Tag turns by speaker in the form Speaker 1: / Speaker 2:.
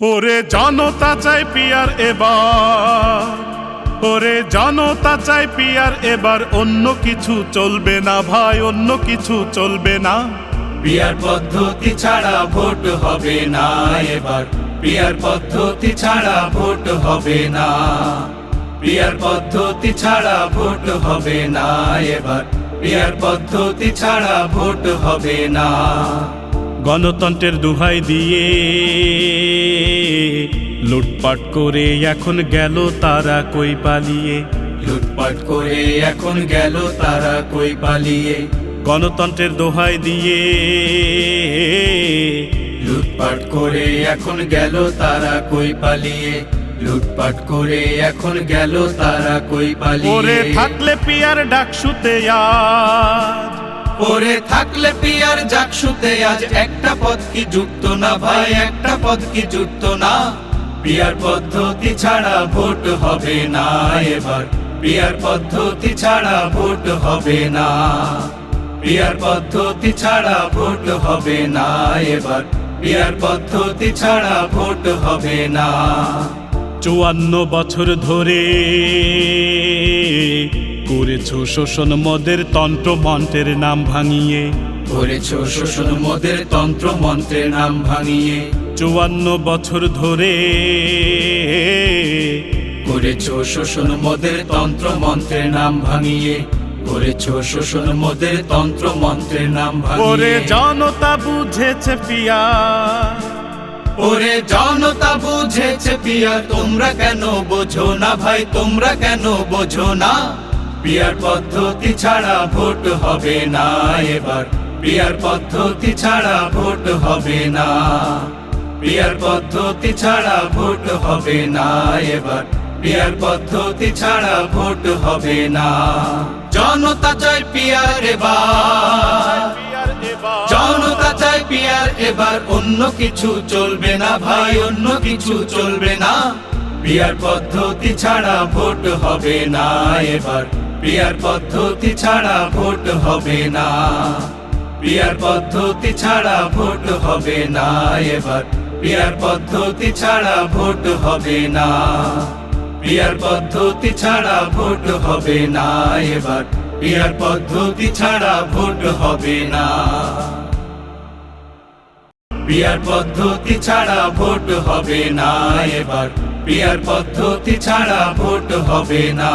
Speaker 1: ওরে জনতা চাই পিয়ার এবার। ওরে জনতা চাই পিয়ার এবার, অন্য কিছু চলবে না ভাই, অন্য কিছু চলবে না।
Speaker 2: পিয়ার পদ্ধতি ছাড়া ভোট হবে না এবার। পিয়ার পদ্ধতি ছাড়া ভোট হবে না। পিয়ার পদ্ধতি ছাড়া ভোট হবে না এবার। পিয়ার পদ্ধতি ছাড়া ভোট হবে না।
Speaker 1: গণতন্ত্রের দুহাই দিয়ে লুটপাট করে এখন গেল তারা কই পালিয়ে?
Speaker 2: লুটপাট করে এখন গেল তারা কই পালিয়ে?
Speaker 1: গণতন্ত্রের দোহাই দিয়ে
Speaker 2: লুটপাট করে এখন গেল তারা কই পালিয়ে? লুটপাট করে এখন গেল তারা কই পালিয়ে?
Speaker 1: থাকলে পিয়ার ডাকসুতে আজ।
Speaker 2: ওরে থাকলে পিয়ার জাকসুতে আজ একটা পদ কি যুক্ত না ভাই, একটা পদ কি যুক্ত না? পিয়ার পদ্ধতি ছাড়া ভোট হবে না এবার। পিয়ার পদ্ধতি ছাড়া ভোট হবে না। পিয়ার পদ্ধতি ছাড়া ভোট হবে না এবার। পিয়ার পদ্ধতি ছাড়া ভোট হবে না।
Speaker 1: চুয়ান্ন বছর ধরে করেছ শোষণ মদের তন্ত্র মন্ত্রের নাম ভাঙিয়ে।
Speaker 2: করেছ শোষণ মদের তন্ত্র মন্ত্রের নাম ভাঙিয়ে।
Speaker 1: চুয়ান্ন বছর ধরে।
Speaker 2: করেছ শোষণ মদের তন্ত্র মন্ত্রের নাম ভাঙিয়ে। করেছ শোষণ মদের তন্ত্র মন্ত্রের নাম ভাঙিয়ে।
Speaker 1: জনতা বুঝেছে পিয়া।
Speaker 2: ওরে জনতা বুঝেছে পিয়া তোমরা কেন বোঝো না ভাই তোমরা কেন বোঝো না? পিয়ার পদ্ধতি ছাড়া ভোট হবে না এবার। পিয়ার পদ্ধতি ছাড়া ভোট হবে না। পিয়ার পদ্ধতি ছাড়া ভোট হবে না এবার। পিয়ার পদ্ধতি ছাড়া ভোট হবে না। জনতা চাই
Speaker 1: পিয়ার এবার।
Speaker 2: জনতা চাই পিয়ার এবার। অন্য কিছু চলবে না ভাই, অন্য কিছু চলবে না। পিয়ার পদ্ধতি ছাড়া ভোট হবে না এবার। পিয়ার পদ্ধতি ছাড়া ভোট হবে না। পিয়ার পদ্ধতি ছাড়া ভোট হবে না এবার। পিয়ার পদ্ধতি ছাড়া ভোট হবে না। পিয়ার পদ্ধতি ছাড়া ভোট হবে না এবার। পিয়ার পদ্ধতি ছাড়া ভোট হবে না। পিয়ার পদ্ধতি ছাড়া ভোট হবে না এবার। পিয়ার পদ্ধতি ছাড়া ভোট হবে না।